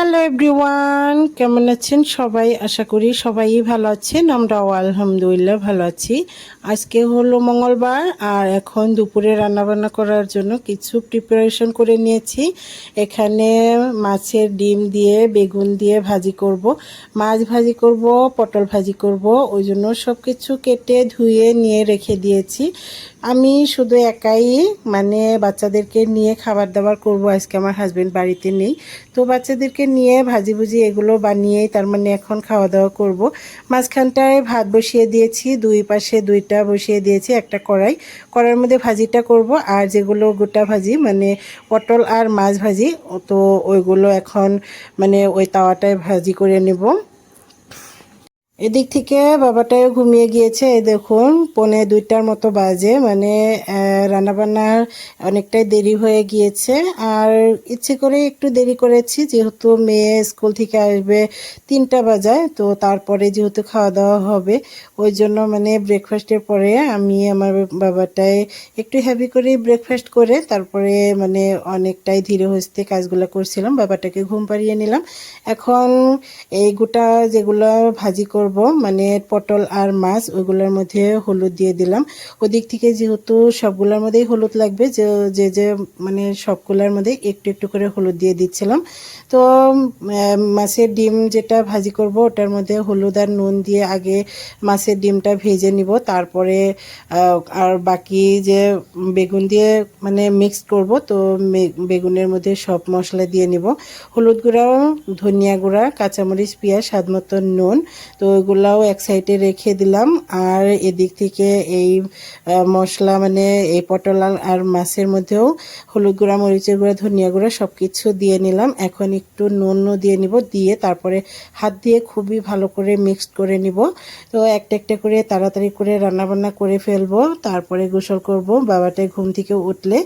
Hello everyone, কেমন আছেন সবাই? আশা করি সবাই ভালো আছেন, আমরাও আলহামদুলিল্লাহ ভালো আছি। আজকে হলো মঙ্গলবার, আর এখন দুপুরে রান্নাবান্না করার জন্য কিছু প্রিপারেশন করে নিয়েছি। এখানে মাছের ডিম দিয়ে, বেগুন দিয়ে ভাজি করব। মাছ ভাজি করব, পটল ভাজি করব, ওই জন্য সব কিছু কেটে ধুয়ে নিয়ে রেখে দিয়েছি। আমি শুধু একাই মানে বাচ্চাদেরকে নিয়ে খাবার দাবার করব, আজকে আমার হাজব্যান্ড বাড়িতে নেই। তো বাচ্চাদেরকে নিয়ে ভাজি ভুজি এগুলো বানিয়েই তার মানে এখন খাওয়া দাওয়া করব। মাঝখানটায় ভাত বসিয়ে দিয়েছি, দুই পাশে দুইটা বসিয়ে দিয়েছি, একটা কড়াই। কড়াইয়ের মধ্যে ভাজিটা করব, আর যেগুলো গোটা ভাজি মানে পটল আর মাছ ভাজি, তো ওইগুলো এখন মানে ওই তাওয়াটায় ভাজি করে নেব। এদিক থেকে বাবাটাও ঘুমিয়ে গিয়েছে, এই দেখুন, পৌনে দুইটার মতো বাজে। মানে রান্নাবান্নার অনেকটাই দেরি হয়ে গিয়েছে। আর ইচ্ছে করে একটু দেরি করেছি, যেহেতু মেয়ে স্কুল থেকে আসবে তিনটা বাজায়, তো তারপরে যেহেতু খাওয়া দাওয়া হবে, ওই জন্য মানে ব্রেকফাস্টের পরে আমি আমার বাবাটাই একটু হ্যাভি করে ব্রেকফাস্ট করে, তারপরে মানে অনেকটাই ধীরে হস্তে কাজগুলো করছিলাম, বাবাটাকে ঘুম পাড়িয়ে নিলাম। এখন এই গোটা যেগুলো ভাজি করব করব। মানে পটল আর মাছ, ওইগুলোর মধ্যে হলুদ দিয়ে দিলাম। ওদিক থেকে যেহেতু সবগুলোর মধ্যেই হলুদ লাগবে, যে যে যে মানে সবগুলোর মধ্যে একটু একটু করে হলুদ দিয়ে দিচ্ছিলাম। তো মাছের ডিম যেটা ভাজি করব, ওটার মধ্যে হলুদ আর নুন দিয়ে আগে মাছের ডিমটা ভেজে নিব। তারপরে আর বাকি যে বেগুন দিয়ে মানে মিক্সড করব, তো বেগুনের মধ্যে সব মশলা দিয়ে নিব। হলুদ গুঁড়া ধনিয়া গুঁড়া, কাঁচামরিচ, পেঁয়াজ, স্বাদ মতো নুন। তো ওইগুলাও এক সাইডে রেখে দিলাম। আর এদিক থেকে এই মশলা মানে এই পটল আর মাছের মধ্যেও হলুদ গুঁড়া, মরিচের গুঁড়া, ধনিয়া গুঁড়া সব কিছু দিয়ে নিলাম। এখন একটু নুনও দিয়ে নিব, দিয়ে তারপরে হাত দিয়ে খুবই ভালো করে মিক্সড করে নিব। তো একটা একটা করে তাড়াতাড়ি করে রান্নাবান্না করে ফেলব, তারপরে গোসল করব। বাবাটাই ঘুম থেকে উঠলে।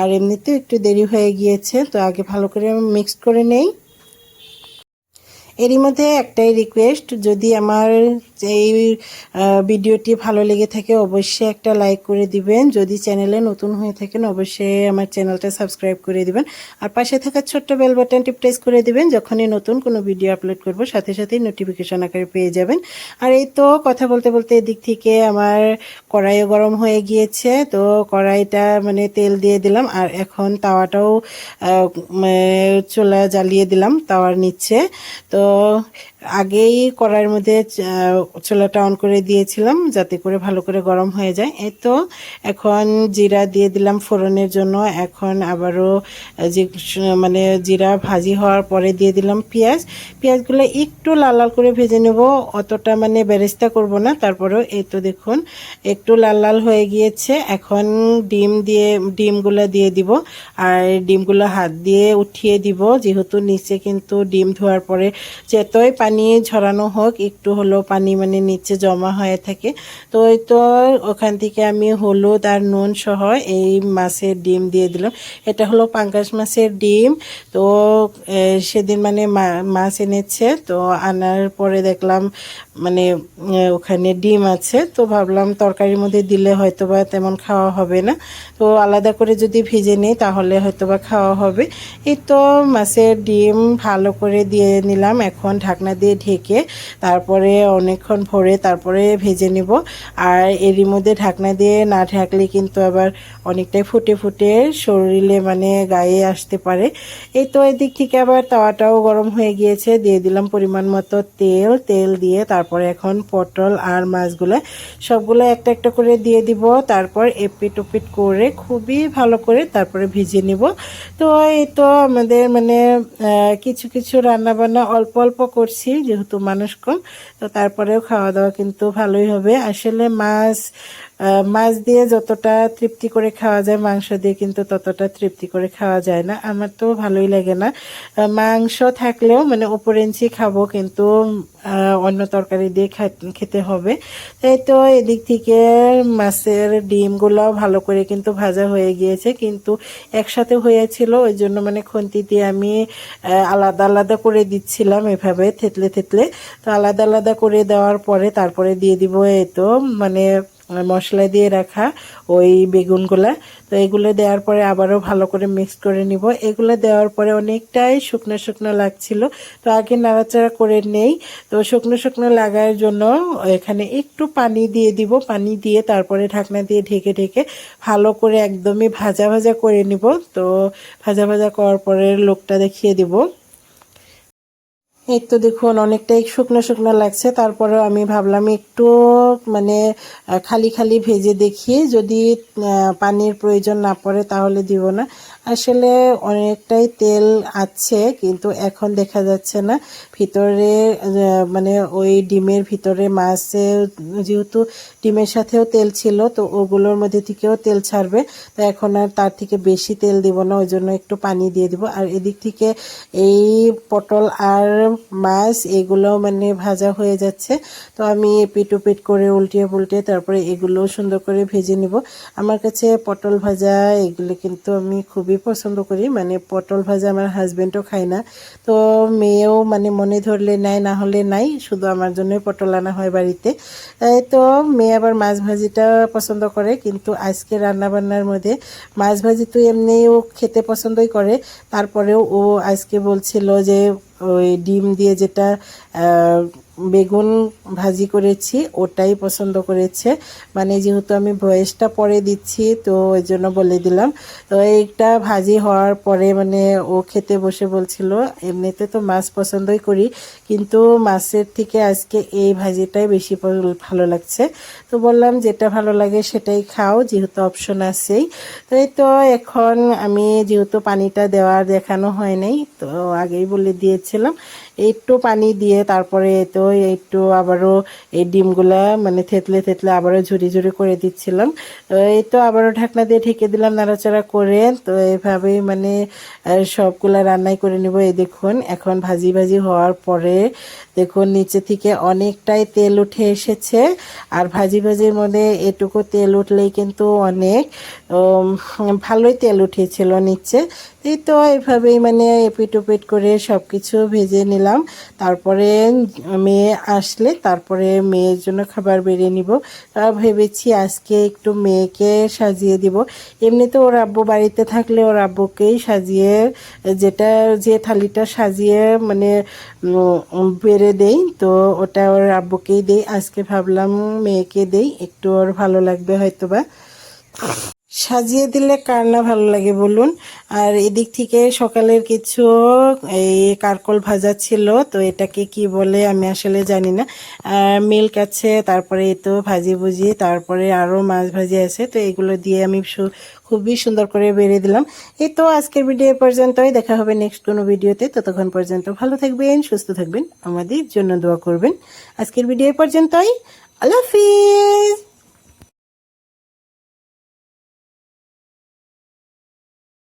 আর এমনিতেও একটু দেরি হয়ে গিয়েছে, তো আগে ভালো করে মিক্সড করে নেই। এরই মধ্যে একটাই রিকোয়েস্ট যদি আমার এই ভিডিওটি ভালো লেগে থাকে অবশ্যই একটা লাইক করে দিবেন। যদি চ্যানেলে নতুন হয়ে থাকেন অবশ্যই আমার চ্যানেলটা সাবস্ক্রাইব করে দিবেন। আর পাশে থাকা ছোট্ট বেল বাটনটি প্রেস করে দিবেন, যখনই নতুন কোনো ভিডিও আপলোড করব, সাথে সাথেই নোটিফিকেশন আকারে পেয়ে যাবেন। আর এই তো কথা বলতে বলতে এদিক থেকে আমার কড়াইও গরম হয়ে গিয়েছে, তো কড়াইটা মানে তেল দিয়ে দিলাম, আর এখন তাওয়াটাও চোলা জ্বালিয়ে দিলাম, তাওয়ার নিচ্ছে তো people আগেই কড়াইয়ের মধ্যে চুলাটা অন করে দিয়েছিলাম যাতে করে ভালো করে গরম হয়ে যায়। এই তো এখন জিরা দিয়ে দিলাম ফোড়নের জন্য। এখন আবারও যে মানে জিরা ভাজি হওয়ার পরে দিয়ে দিলাম পেঁয়াজ। পেঁয়াজগুলো একটু লাল লাল করে ভেজে নেব, অতটা মানে বেরেস্তা করব না। তারপরেও এই তো দেখুন, একটু লাল লাল হয়ে গিয়েছে। এখন ডিম দিয়ে, ডিমগুলো দিয়ে দিব। আর ডিমগুলো হাত দিয়ে উঠিয়ে দিব, যেহেতু নিচে কিন্তু ডিম ধোয়ার পরে যেতই পানি ঝরানো হোক, একটু হলো পানি মানে নিচে জমা হয়ে থাকে। তো ওই তো ওখান থেকে আমি হলুদ আর নুন সহ এই মাছের ডিম দিয়ে দিলাম। এটা হলো পাঙ্কাশ মাছের ডিম। তো সেদিন মানে মাছ এনেছে। তো আনার পরে দেখলাম মানে ওখানে ডিম আছে, তো ভাবলাম তরকারির মধ্যে দিলে হয়তো বা তেমন খাওয়া হবে না। তো আলাদা করে যদি ভেজে নিই, তাহলে হয়তো বা খাওয়া হবে। এই তো মাছের ডিম ভালো করে দিয়ে নিলাম, এখন ঢাকনা দিয়ে ঢেকে তারপরে অনেকক্ষণ ভরে তারপরে ভেজে নেব। আর এরই মধ্যে ঢাকনা দিয়ে না ঢাকলে কিন্তু আবার অনেকটাই ফুটে ফুটে শরীরে মানে গায়ে আসতে পারে। এই তো এদিক থেকে আবার তাওয়াটাও গরম হয়ে গিয়েছে, দিয়ে দিলাম পরিমাণ মতো তেল তেল দিয়ে তারপরে এখন পটল আর মাছগুলো সবগুলো একটা একটা করে দিয়ে দিব। তারপর এপিট ওপিট করে খুবই ভালো করে তারপরে ভিজিয়ে নিব। তো এই তো আমাদের মানে কিছু কিছু রান্না বান্না অল্প অল্প করছি যেহেতু মানুষ কম, তো তারপরেও খাওয়া দাওয়া কিন্তু ভালোই হবে। আসলে মাছ মাছ দিয়ে যতটা তৃপ্তি করে খাওয়া যায়, মাংস দিয়ে কিন্তু ততটা তৃপ্তি করে খাওয়া যায় না। আমার তো ভালোই লাগে না। মাংস থাকলেও মানে উপর ইঞ্চি খাব কিন্তু অন্য তরকারি দিয়ে খেতে হবে। তাই তো এদিক থেকে মাছের ডিমগুলো ভালো করে কিন্তু ভাজা হয়ে গিয়েছে। কিন্তু একসাথে হয়েছিল, ওই জন্য মানে খুন্তি দিয়ে আমি আলাদা আলাদা করে দিচ্ছিলাম এভাবে, থেতলে থেতলে। তো আলাদা আলাদা করে দেওয়ার পরে তারপরে দিয়ে দিব, এই তো মানে মশলা দিয়ে রাখা ওই বেগুনগুলা। তো এগুলো দেওয়ার পরে আবারও ভালো করে মিক্স করে নিব। এগুলো দেওয়ার পরে অনেকটাই শুকনো শুকনো লাগছিল। তো আগে নাড়াচাড়া করে নেই। তো শুকনো শুকনো লাগার জন্য এখানে একটু পানি দিয়ে দিব। পানি দিয়ে তারপরে ঢাকনা দিয়ে ঢেকে ঢেকে ভালো করে একদমই ভাজা ভাজা করে নিব। তো ভাজা ভাজা করার পরে লোকটা দেখিয়ে দিব। এই তো দেখুন, অনেকটাই শুকনো শুকনো লাগছে। তারপরে আমি ভাবলাম একটু মানে খালি খালি ভেজে দেখি যদি পানির প্রয়োজন না পড়ে তাহলে দিব না। আসলে অনেকটাই তেল আছে, কিন্তু এখন দেখা যাচ্ছে না। ভিতরে মানে ওই ডিমের ভিতরে মাছে যেহেতু ডিমের সাথেও তেল ছিল, তো ওগুলোর মধ্যে থেকেও তেল ছাড়বে। তো এখন আর তার থেকে বেশি তেল দিব না, ওই জন্য একটু পানি দিয়ে দিব। আর এদিক থেকে এই পটল আর মাছ এগুলো মানে ভাজা হয়ে যাচ্ছে। তো আমি এপিট ওপিট করে উল্টিয়ে পুল্টিয়ে তারপরে এগুলো সুন্দর করে ভেজে নিব। আমার কাছে পটল ভাজা, এগুলো কিন্তু আমি খুবই পছন্দ করি। মানে পটল ভাজা আমার হাজবেন্ডও খায় না। তো মেয়েও মানে মনে ধরলে নাই না হলে নাই। শুধু আমার জন্যই পটল আনা হয় বাড়িতে। তো মেয়ে আবার মাছ ভাজিটা পছন্দ করে, কিন্তু আজকে রান্নাবান্নার মধ্যে মাছ ভাজি তো এমনিও খেতে পছন্দই করে। তারপরেও ও আজকে বলছিল যে, ওই ডিম দিয়ে যেটা বেগুন ভাজি করেছি, ওটাই পছন্দ করেছে। মানে যেহেতু আমি ভয়েসটা পরে দিচ্ছি, তো ওই জন্য বলে দিলাম। তো এইটা ভাজি হওয়ার পরে মানে ও খেতে বসে বলছিল, এমনিতে তো মাছ পছন্দই করি, কিন্তু মাছের থেকে আজকে এই ভাজিটাই বেশি ভালো লাগছে। তো বললাম, যেটা ভালো লাগে সেটাই খাও, যেহেতু অপশন আছেই। তো এই তো এখন আমি যেহেতু পানিটা দেওয়ার দেখানো হয় নাই, তো আগেই বলে দিয়েছিলাম, একটু পানি দিয়ে তারপরে তো একটু আবারও এই ডিমগুলা মানে থেতলে থেতলে আবারও ঝুরি ঝুরি করে দিচ্ছিলাম। তো এই তো আবারও ঢাকনা দিয়ে ঢেকে দিলাম, নাড়াচাড়া করে। তো এইভাবেই মানে সবগুলা রান্নাই করে নেব। এই দেখুন, এখন ভাজি ভাজি হওয়ার পরে দেখুন, নিচে থেকে অনেকটাই তেল উঠে এসেছে। আর ভাজি ভাজির মধ্যে এটুকু তেল উঠলেই কিন্তু অনেক ভালোই তেল উঠেছিল নিচে। এই তো এভাবেই মানে এপিট ওপিট করে সব কিছু ভেজে নিলাম। তারপরে মেয়ে আসলে তারপরে মেয়ের জন্য খাবার বেরিয়ে নিব। তা ভেবেছি আজকে একটু মেয়েকে সাজিয়ে দিব। এমনিতে ওর আব্বু বাড়িতে থাকলে ওর আব্বুকেই সাজিয়ে, যেটা, যে থালিটা সাজিয়ে মানে বেড়ে দেই, তো ওটা ওর আব্বুকেই দেই। আজকে ভাবলাম মেয়েকে দেই, একটু ওর ভালো লাগবে হয়তো বা সাজিয়ে দিলে কার না ভালো লাগে বলুন। আর এদিক থেকে সকালের কিছু, এই কারকল ভাজা ছিল, তো এটাকে কি বলে আমি আসলে জানি না। আর মিল্ক আছে, তারপরে এই তো ভাজি ভুজি, তারপরে আরও মাছ ভাজি আছে, তো এগুলো দিয়ে আমি খুবই সুন্দর করে বেড়ে দিলাম। এই তো আজকের ভিডিও পর্যন্তই, দেখা হবে নেক্সট কোনো ভিডিওতে ততক্ষণ পর্যন্ত ভালো থাকবেন, সুস্থ থাকবেন, আমাদের জন্য দোয়া করবেন। আজকের ভিডিও পর্যন্তই, আল্লাহ হাফিজ।